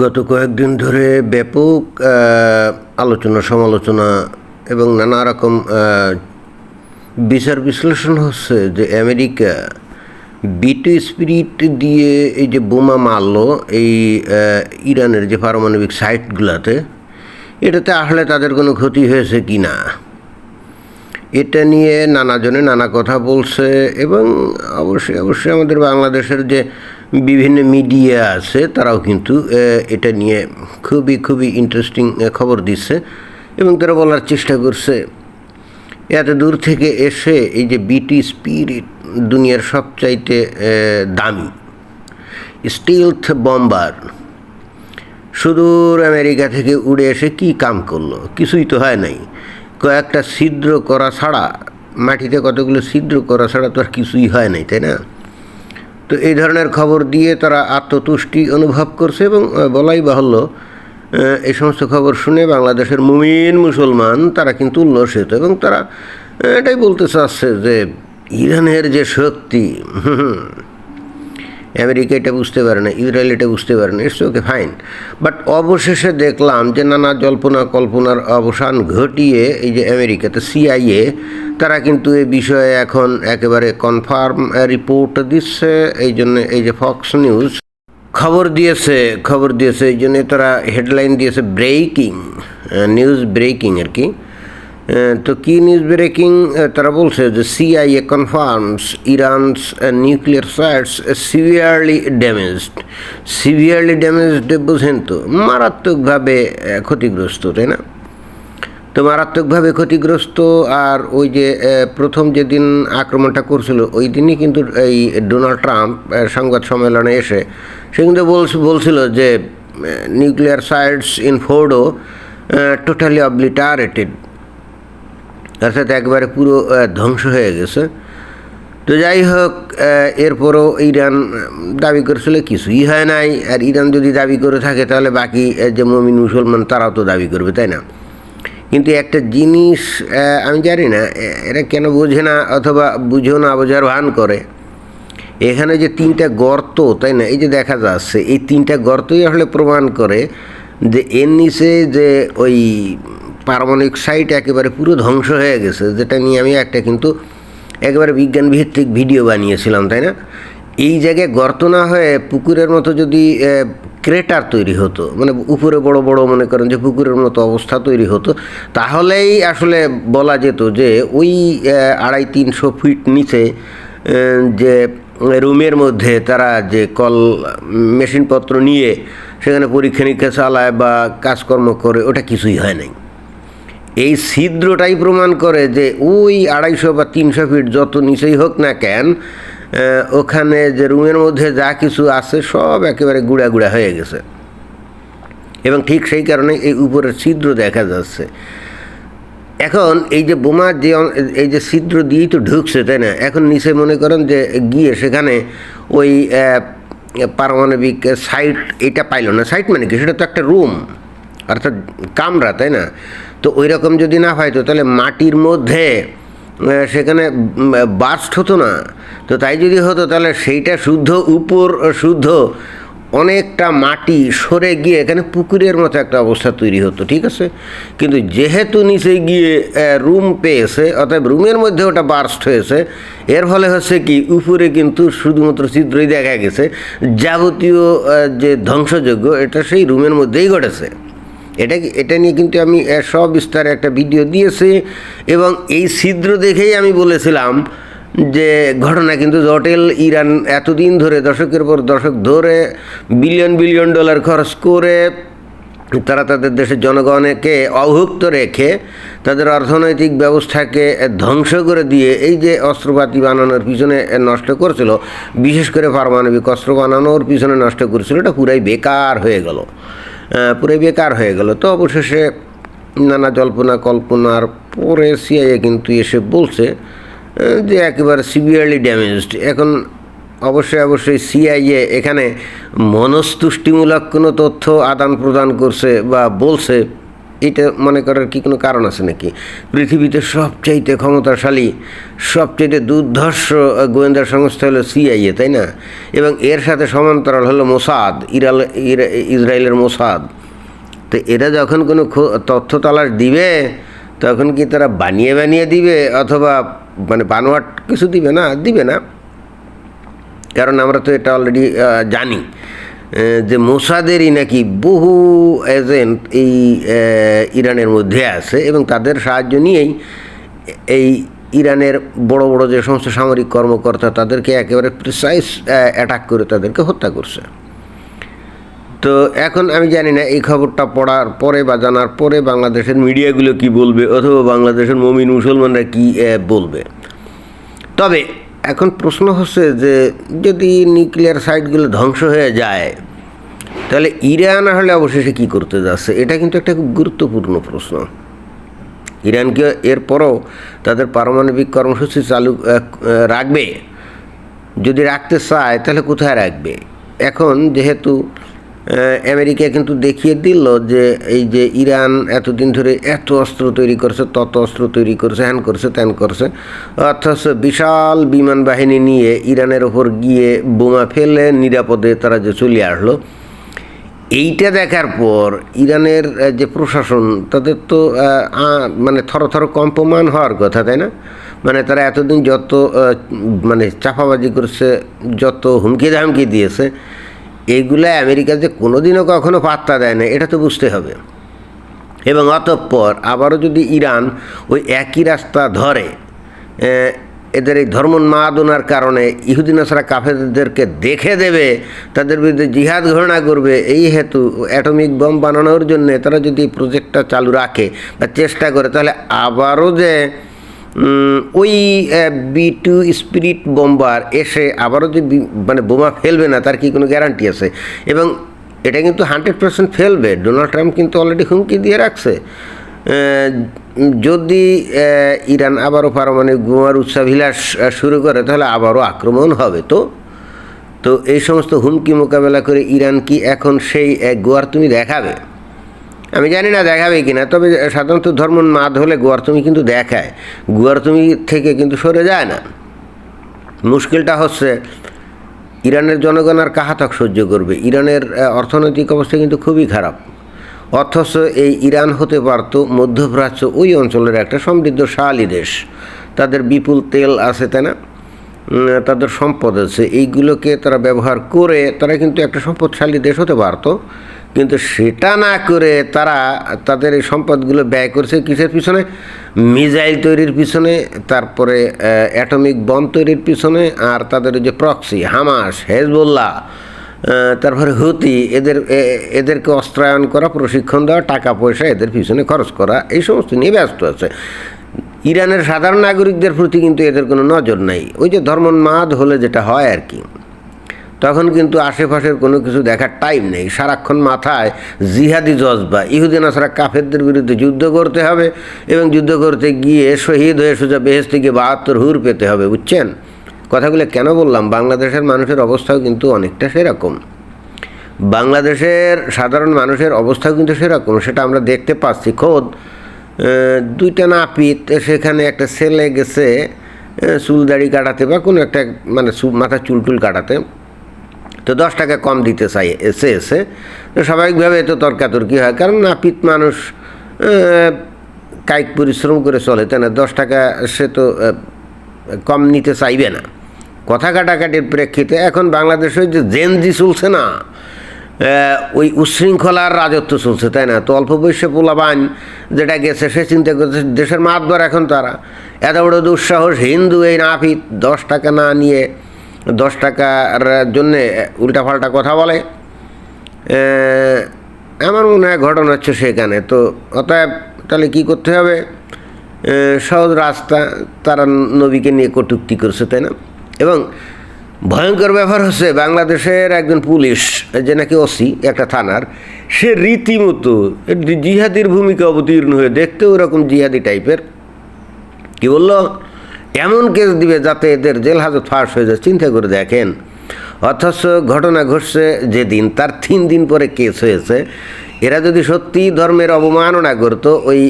গত কয়েকদিন ধরে ব্যাপক আলোচনা, সমালোচনা এবং নানা রকম বিচার বিশ্লেষণ হচ্ছে যে আমেরিকা বিটু স্পিরিট দিয়ে এই যে বোমা মারলো, এই ইরানের যে পারমাণবিক সাইটগুলোতে, এটাতে আসলে তাদের কোনো ক্ষতি হয়েছে কি না? এটা নিয়ে নানাজনে নানা কথা বলছে এবং অবশ্যই অবশ্যই আমাদের বাংলাদেশের যে বিভিন্ন মিডিয়া আছে, তারাও কিন্তু এটা নিয়ে খুবই খুবই ইন্টারেস্টিং খবর দিচ্ছে এবং তারা বলার চেষ্টা করছে। এত দূর থেকে এসে এই যে বিটি স্পিরিট দুনিয়ার সবচাইতে দামি স্টিলথ বম্বার সুদূর আমেরিকা থেকে উড়ে এসে কি কাম করল? কিছুই তো হয় নাই। কয়েকটা ছিদ্র করা ছাড়া, মাটিতে কতগুলো ছিদ্র করা ছাড়া তো আর কিছুই হয় নাই, তাই না? তো এই ধরনের খবর দিয়ে তারা আত্মতুষ্টি অনুভব করছে এবং বলাই বাহুল্য এই সমস্ত খবর শুনে বাংলাদেশের মুমিন মুসলমান তারা কিন্তু উল্লসিত এবং তারা এটাই বলতে চাচ্ছে যে ইরানের যে শক্তি আমেরিকা এটা বুঝতে পারে না ইসরায়েল এটা বুঝতে পারে না ইটস ওকে ফাইন বাট অবশেষে দেখলাম যে নানা জল্পনা কল্পনার অবসান ঘটিয়ে এই যে আমেরিকাতে সিআইএ তারা কিন্তু এই বিষয়ে এখন একেবারে কনফার্ম রিপোর্ট দিচ্ছে, এই জন্য এই যে ফক্স নিউজ খবর দিয়েছে খবর দিয়েছে, এই জন্য তারা হেডলাইন দিয়েছে ব্রেকিং নিউজ ব্রেকিং আর কি। তো কি নিউজ ব্রেকিং তারা বলছে যে CIA confirms Iran's nuclear sites severely damaged severely damaged বুঝেন তো, মারাত্মকভাবে ক্ষতিগ্রস্ত, তাই না? তো মারাত্মকভাবে ক্ষতিগ্রস্ত আর ওই যে প্রথম যেদিন আক্রমণটা করছিল, ওই দিনই কিন্তু এই ডোনাল্ড ট্রাম্প সংবাদ সম্মেলনে এসে সে কিন্তু বলছ- বলছিল যে nuclear sites in Fordow totally obliterated অর্থাৎ একবারে পুরো ধ্বংস হয়ে গেছে। তো যাই হোক এরপরও ইরান দাবি করেছিল কিছুই হয় নাই। আর ইরান যদি দাবি করে থাকে, তাহলে বাকি যে মমিন মুসলমান, তারাও তো দাবি করবে, তাই না? কিন্তু একটা জিনিস আমি জানি না এরা কেন বোঝে না অথবা বুঝেও না, বোঝার ভান করে। এখানে যে তিনটা গর্ত, তাই না? এই যে দেখা যাচ্ছে, এই তিনটা গর্তই আসলে প্রমাণ করে যে এর নিচে যে ওই পারমাণবিক সাইট একেবারে পুরো ধ্বংস হয়ে গেছে, যেটা নিয়ে আমি একটা কিন্তু একেবারে বিজ্ঞান ভিত্তিক ভিডিও বানিয়েছিলাম, তাই না? এই জায়গায় গর্ত না হয়ে পুকুরের মতো যদি ক্রেটার তৈরি হতো মানে উপরে বড় বড় মনে করেন যে পুকুরের মতো অবস্থা তৈরি হতো, তাহলেই আসলে বলা যেত যে ওই আড়াই তিনশো ফিট নিচে যে রুমের মধ্যে তারা যে কল, মেশিনপত্র নিয়ে সেখানে পরীক্ষা নিরীক্ষা চালায় বা কাজকর্ম করে, ওটা কিছুই হয় নাই। এই ছিদ্রটাই প্রমাণ করে যে ওই আড়াইশো বা তিনশো ফিট যত নিচেই হোক না কেন ওখানে যে রুমের মধ্যে যা কিছু আছে সব একেবারে গুঁড়া গুঁড়া হয়ে গেছে। এবং ঠিক সেই কারণে এই উপরের ছিদ্র দেখা যাচ্ছে। এখন এই যে বোমা যে এই যে ছিদ্র দিয়েই তো ঢুকছে, তাই না? এখন নিচে মনে করেন যে গিয়ে সেখানে ওই পারমাণবিক সাইট, এটা পাইল না। সাইট মানে কি? সেটা তো একটা রুম, অর্থাৎ কামরা, তাই না? তো ওই রকম যদি না পাইতো তাহলে মাটির মধ্যে সেখানে বাস্ট হতো না। তো তাই যদি হতো তাহলে সেইটা শুদ্ধ, উপর শুদ্ধ, অনেকটা মাটি সরে গিয়ে এখানে পুকুরের মতো একটা অবস্থা তৈরি হতো, ঠিক আছে? কিন্তু যেহেতু নিচে গিয়ে রুম পেয়েছে অর্থাৎ রুমের মধ্যে ওটা বার্স্ট হয়েছে, এর ফলে হচ্ছে কি উপরে কিন্তু শুধুমাত্র চিত্রই দেখা গেছে। যাবতীয় যে ধ্বংসযোগ্য এটা সেই রুমের মধ্যেই ঘটেছে। এটা এটা নিয়ে কিন্তু আমি সব বিস্তারে একটা ভিডিও দিয়েছি এবং এই ছিদ্র দেখেই আমি বলেছিলাম যে ঘটনা কিন্তু জটিল। ইরান এতদিন ধরে দশকের পর দশক ধরে বিলিয়ন বিলিয়ন ডলার খরচ করে তারা তাদের দেশের জনগণকে অভুক্ত রেখে তাদের অর্থনৈতিক ব্যবস্থাকে ধ্বংস করে দিয়ে এই যে অস্ত্রপাতি বানানোর পিছনে নষ্ট করছিল, বিশেষ করে পারমাণবিক অস্ত্র বানানোর পিছনে নষ্ট করেছিল, এটা পুরাই বেকার হয়ে গেল। পুরাই বেকার হয়ে গেল। তো অবশেষে নানা জল্পনা কল্পনার পরে সিআইএ কিন্তু এসে বলছে যে একেবারে সিভিয়ারলি ড্যামেজড এখন অবশ্যই অবশ্যই সিআইএ এখানে মনস্তুষ্টিমূলক কোনো তথ্য আদান প্রদান করছে বা বলছে এটা মনে করার কি কোনো কারণ আছে নাকি? পৃথিবীতে সবচাইতে ক্ষমতাশালী, সবচাইতে দুর্ধর্ষ গোয়েন্দা সংস্থা হলো সিআইএ, তাই না? এবং এর সাথে সমান্তরাল হলো মোসাদ, ইরাল, ইরা- ইসরায়েলের মোসাদ। তো এরা যখন কোনো তথ্য তালাশ দিবে, তখন কি তারা বানিয়ে বানিয়ে দিবে? অথবা মানে বানোয়াট কিছু দিবে না? দিবে না। কারণ আমরা তো এটা অলরেডি জানি। যে মোসাদেরই নাকি বহু এজেন্ট এই ইরানের মধ্যে আছে এবং তাদের সাহায্য নিয়েই এই ইরানের বড় বড় যে সমস্ত সামরিক কর্মকর্তা তাদেরকে একেবারে প্রিসাইজ অ্যাটাক করে তাদেরকে হত্যা করছে। তো এখন আমি জানি না এই খবরটা পড়ার পরে বা জানার পরে বাংলাদেশের মিডিয়াগুলো কি বলবে অথবা বাংলাদেশের মমিন মুসলমানরা কি বলবে। তবে এখন প্রশ্ন হচ্ছে যে যদি নিউক্লিয়ার সাইটগুলো ধ্বংস হয়ে যায়, তাহলে ইরান হলে অবশেষে কি করতে যাচ্ছে? এটা কিন্তু একটা খুব গুরুত্বপূর্ণ প্রশ্ন। ইরানকে এরপরও তাদের পারমাণবিক কর্মসূচি চালু রাখবে? যদি রাখতে চায়, তাহলে কোথায় রাখবে? এখন যেহেতু আমেরিকা কিন্তু দেখিয়ে দিল যে এই যে ইরান এতদিন ধরে এত অস্ত্র তৈরি করছে, তত অস্ত্র তৈরি করছে, হ্যান করছে, ত্যান করছে। অথচ বিশাল বিমান বাহিনী নিয়ে ইরানের ওপর গিয়ে বোমা ফেলে নিরাপদে তারা যে চলে আসলো। এইটা দেখার পর ইরানের যে প্রশাসন, তাদের তো মানে থর থর কম্পমান হওয়ার কথা, তাই না? মানে তারা এতদিন যত মানে চাপাবাজি করছে, যত হুমকি ধামকি দিয়েছে এইগুলো আমেরিকা যে কোনোদিনও কখনো পাত্তা দেয় না, এটা তো বুঝতে হবে। এবং অতঃপর আবারও যদি ইরান ওই একই রাস্তা ধরে এদের এই ধর্ম ধর্মোন্মাদনার কারণে আসারা কাফেরদেরকে দেখে দেবে, তাদের বিরুদ্ধে জিহাদ ঘোষণা করবে, এই হেতু অ্যাটমিক বম বানানোর জন্য তারা যদি প্রজেক্টটা চালু রাখে বা চেষ্টা করে, তাহলে আবারও যে ওই বি টু স্পিরিট বোম্বার এসে আবারও যে মানে বোমা ফেলবে না তার কি কোনো গ্যারান্টি আছে? এবং এটা কিন্তু হান্ড্রেড পার্সেন্ট ফেলবে ডোনাল্ড ট্রাম্প কিন্তু অলরেডি হুমকি দিয়ে রাখছে। যদি ইরান আবারও পারমাণবিক বোমার উৎসাবিলাস আহ, শুরু করে তাহলে আবারও আক্রমণ হবে। তো তো এই সমস্ত হুমকি মোকাবেলা করে ইরান কি এখন সেই গোয়ার তুমি দেখাবে? আমি জানি না দেখাবে কি না তবে সাধারণত ধর্ম মাদ হলে গোয়ার তুমি কিন্তু দেখায়। গোয়ার তুমি থেকে কিন্তু সরে যায় না। মুশকিলটা হচ্ছে, ইরানের জনগণ আর কাহাতক সহ্য করবে? ইরানের অর্থনৈতিক অবস্থা কিন্তু খুবই খারাপ। অথচ এই ইরান হতে পারত মধ্যপ্রাচ্য ওই অঞ্চলের একটা সমৃদ্ধশালী দেশ। তাদের বিপুল তেল আছে, তাই না? তাদের সম্পদ আছে। এইগুলোকে তারা ব্যবহার করে তারা কিন্তু একটা সম্পদশালী দেশ হতে পারতো। কিন্তু সেটা না করে তারা তাদের এই সম্পদগুলো ব্যয় করছে কিসের পিছনে? মিজাইল তৈরির পিছনে, তারপরে অ্যাটমিক বম তৈরির পিছনে, আর তাদের যে প্রক্সি, হামাস, হেজবুল্লাহ তারপরে হুতি, এদের এদেরকে অস্ত্রায়ন করা, প্রশিক্ষণ দেওয়া, টাকা পয়সা এদের পিছনে খরচ করা, এই সমস্ত নিয়ে ব্যস্ত আছে। ইরানের সাধারণ নাগরিকদের প্রতি কিন্তু এদের কোনো নজর নাই। ওই যে ধর্মোন্মাদ হলে যেটা হয় আর কি। তখন কিন্তু আশেপাশের কোনো কিছু দেখার টাইম নেই। সারাক্ষণ মাথায় জিহাদি জজবা। ইহুদিন আসারা কাফেরদের বিরুদ্ধে যুদ্ধ করতে হবে এবং যুদ্ধ করতে গিয়ে শহীদ হয়ে সোজা বেহেস থেকে বাহাত্তর হুর পেতে হবে, বুঝছেন? কথাগুলো কেন বললাম? বাংলাদেশের মানুষের অবস্থাও কিন্তু অনেকটা সেরকম। বাংলাদেশের সাধারণ মানুষের অবস্থাও কিন্তু সেরকম, সেটা আমরা দেখতে পাচ্ছি। খোদ দুইটা নাপিত সেখানে একটা ছেলে গেছে চুল দাড়ি কাটাতে বা কোনো একটা মানে মাথার চুল টুল কাটাতে। তো দশ টাকা কম দিতে চাই, এসে এসে। তো স্বাভাবিকভাবে তো তর্কাতর্কি হয়, কারণ নাপিত মানুষ কায়িক পরিশ্রম করে চলে, তাই না? দশ টাকা সে তো কম নিতে চাইবে না। কথা কাটাকাটির প্রেক্ষিতে এখন বাংলাদেশে যে জেনজি চলছে না ওই উশৃঙ্খলার রাজত্ব চলছে, তাই না? তো অল্প বয়সে পোলাবান যেটা গেছে, সে চিন্তা করছে, দেশের মাতবার এখন তারা। এত বড় দুঃসাহস, হিন্দু এই নাপিত দশ টাকা না নিয়ে দশ টাকার জন্যে উল্টাপাল্টা কথা বলে। আমার মনে হয় ঘটনা হচ্ছে সেখানে। তো অতএব তাহলে কী করতে হবে? সহজ রাস্তা তারা নবীকে নিয়ে কটুক্তি করছে, তাই না? এবং ভয়ঙ্কর ব্যাপার হচ্ছে বাংলাদেশের একজন পুলিশ, যে নাকি ওসি, একটা থানার, সে রীতিমতো জিহাদির ভূমিকা অবতীর্ণ হয়ে দেখতে ওরকম জিহাদি টাইপের কি বলল? এমন কেস দিবে যাতে এদের জেল হাজত ফাঁস হয়ে যায়, চিন্তা করে দেখেন। অথচ ঘটনা ঘটছে যেদিন, তার তিন দিন পরে কেস হয়েছে। এরা যদি সত্যি ধর্মের অবমাননা করতো, ওই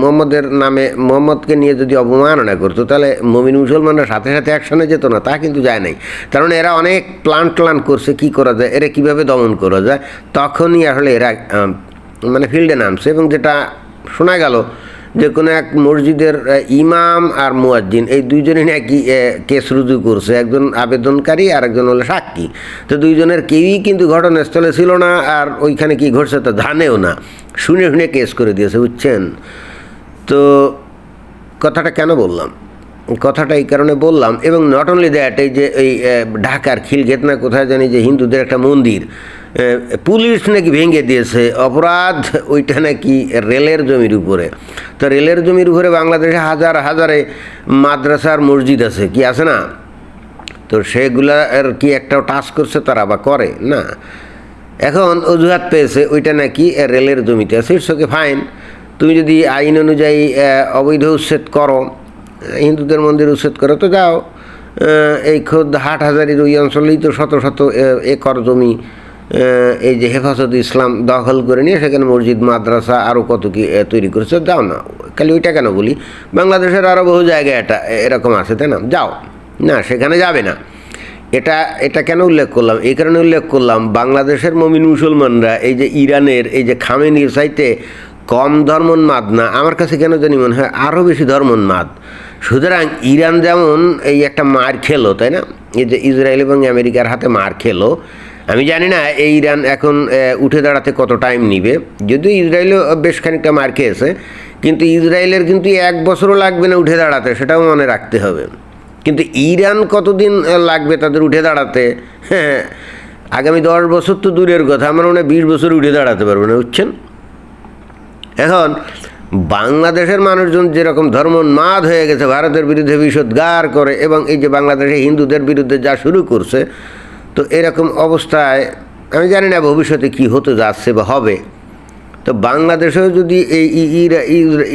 মোহাম্মদের নামে মোহাম্মদকে নিয়ে যদি অবমাননা করতো, তাহলে মমিন মুসলমানরা সাথে সাথে অ্যাকশনে যেত না, তা কিন্তু যায় নাই। কারণ এরা অনেক প্ল্যান ট্লান করছে, কি করা যায়, এরা কীভাবে দমন করা যায়, তখনই আসলে এরা মানে ফিল্ডে নামছে এবং যেটা শোনা গেল যে কোনো এক মসজিদের ইমাম আর মুয়াজ্জিন, এই দুইজনই নাকি কেস রুজু করছে। একজন আবেদনকারী আর একজন হলো সাক্ষী। তো দুইজনের কেউই কিন্তু ঘটনাস্থলে ছিল না আর ওইখানে কি ঘটছে তা জানেও না। শুনে শুনে কেস করে দিয়েছে, বুঝছেন? তো কথাটা কেন বললাম? কথাটা এই কারণে বললাম, এবং নট অনলি দ্যাট এই যে, এই ঢাকার খিলগেট না কোথায় জানি যে হিন্দুদের একটা মন্দির পুলিশ নাকি ভেঙে দিয়েছে, অপরাধ, ওইটা নাকি রেলের জমির উপরে। তো রেলের জমির উপরে বাংলাদেশে হাজার হাজারে মাদ্রাসার মসজিদ আছে, কি আছে না? তো সেগুলার কি একটা টাচ করছে, তারা বা করে, না? এখন অজুহাত পেয়েছে, ওইটা নাকি রেলের জমিতে আছে ফাইন তুমি যদি আইন অনুযায়ী অবৈধ উচ্ছেদ করো, হিন্দুদের মন্দির উচ্ছেদ করো, তো যাও। এই খোদ হাট হাজারির ওই অঞ্চলেই তো শত শত একর জমি এই যে হেফাজত ইসলাম দখল করে নিয়ে সেখানে মসজিদ, মাদ্রাসা আরও কত কি তৈরি করেছে, যাও না। খালি ওইটা কেন বলি? বাংলাদেশের আরও বহু জায়গায় এটা এরকম আছে, তাই না? যাও। না, সেখানে যাবে না। এটা এটা কেন উল্লেখ করলাম? এই কারণে উল্লেখ করলাম, বাংলাদেশের মমিন মুসলমানরা, এই যে ইরানের, এই যে খামেনির চাইতে কম ধর্মোন্মাদ না, আমার কাছে কেন জানি মনে হয় আরও বেশি ধর্মোন্মাদ। সুতরাং ইরান যেমন এই একটা মার খেলো, তাই না? এই যে ইসরায়েল এবং আমেরিকার হাতে মার খেলো আমি জানি না, এই ইরান এখন উঠে দাঁড়াতে কত টাইম নিবে। যদিও ইসরায়েলও বেশ খানিকটা মার খেয়েছে, কিন্তু ইসরায়েলের কিন্তু এক বছরও লাগবে না উঠে দাঁড়াতে, সেটাও মনে রাখতে হবে। কিন্তু ইরান কতদিন লাগবে তাদের উঠে দাঁড়াতে? হ্যাঁ আগামী দশ বছর তো দূরের কথা, আমার মনে হয় বিশ বছর উঠে দাঁড়াতে পারবে না, বুঝছেন? এখন, বাংলাদেশের মানুষজন যেরকম ধর্মোন্মাদ হয়ে গেছে, ভারতের বিরুদ্ধে বিষোদ্গার করে, এবং এই যে বাংলাদেশে হিন্দুদের বিরুদ্ধে যা শুরু করছে তো এরকম অবস্থায়, আমি জানি না ভবিষ্যতে কি হতে যাচ্ছে বা হবে। তো বাংলাদেশেও যদি এই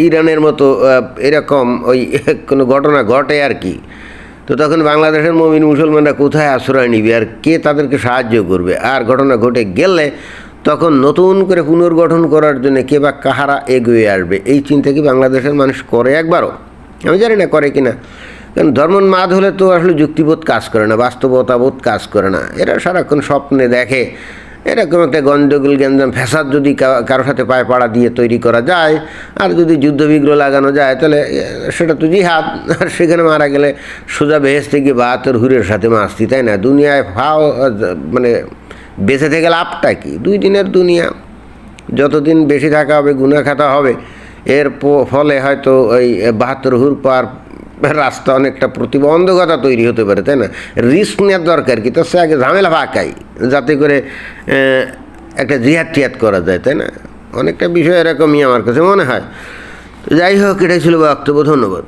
ইরানের মতো এরকম ওই কোনো ঘটনা ঘটে আর কি, তো তখন বাংলাদেশের মমিন মুসলমানরা কোথায় আশ্রয় নিবে আর কে তাদেরকে সাহায্য করবে? আর ঘটনা ঘটে গেলে তখন নতুন করে পুনর্গঠন করার জন্য কে বা কাহারা এগিয়ে আসবে? এই চিন্তা কি বাংলাদেশের মানুষ করে একবারও? আমি জানি না, করে কিনা। কারণ ধর্মোন্মাদ হলে তো আসলে যুক্তিবোধ কাজ করে না, বাস্তবতাবোধ কাজ করে না। এরা সারাক্ষণ স্বপ্নে দেখে। এরকম একটা গন্ডগোল গ্যাঞ্জাম, ফ্যাসাদ যদি কারোর সাথে পায়ে পাড়া দিয়ে তৈরি করা যায়, আর যদি যুদ্ধবিগ্রহ লাগানো যায়, তাহলে সেটা তো জিহাদ। আর সেখানে মারা গেলে সোজা বেহেস্তে গিয়ে বা তোর হুরের সাথে মাস্তি তাই না? দুনিয়ায় ফাও মানে বেঁচে থেকে লাভটা কি? দুই দিনের দুনিয়া। যতদিন বেশি থাকা হবে গুনা খাতা হবে, এর ফলে হয়তো ওই বাহাত্তর হুর পার রাস্তা অনেকটা প্রতিবন্ধকতা তৈরি হতে পারে, তাই না? রিস্ক নেওয়ার দরকার কি? তার সে আগে ঝামেলা ফাঁকাই যাতে করে একটা জিহাদ টিহাদ করা যায়, তাই না? অনেকটা বিষয় এরকমই আমার কাছে মনে হয়। যাই হোক, এটাই ছিল বক্তব্য, ধন্যবাদ।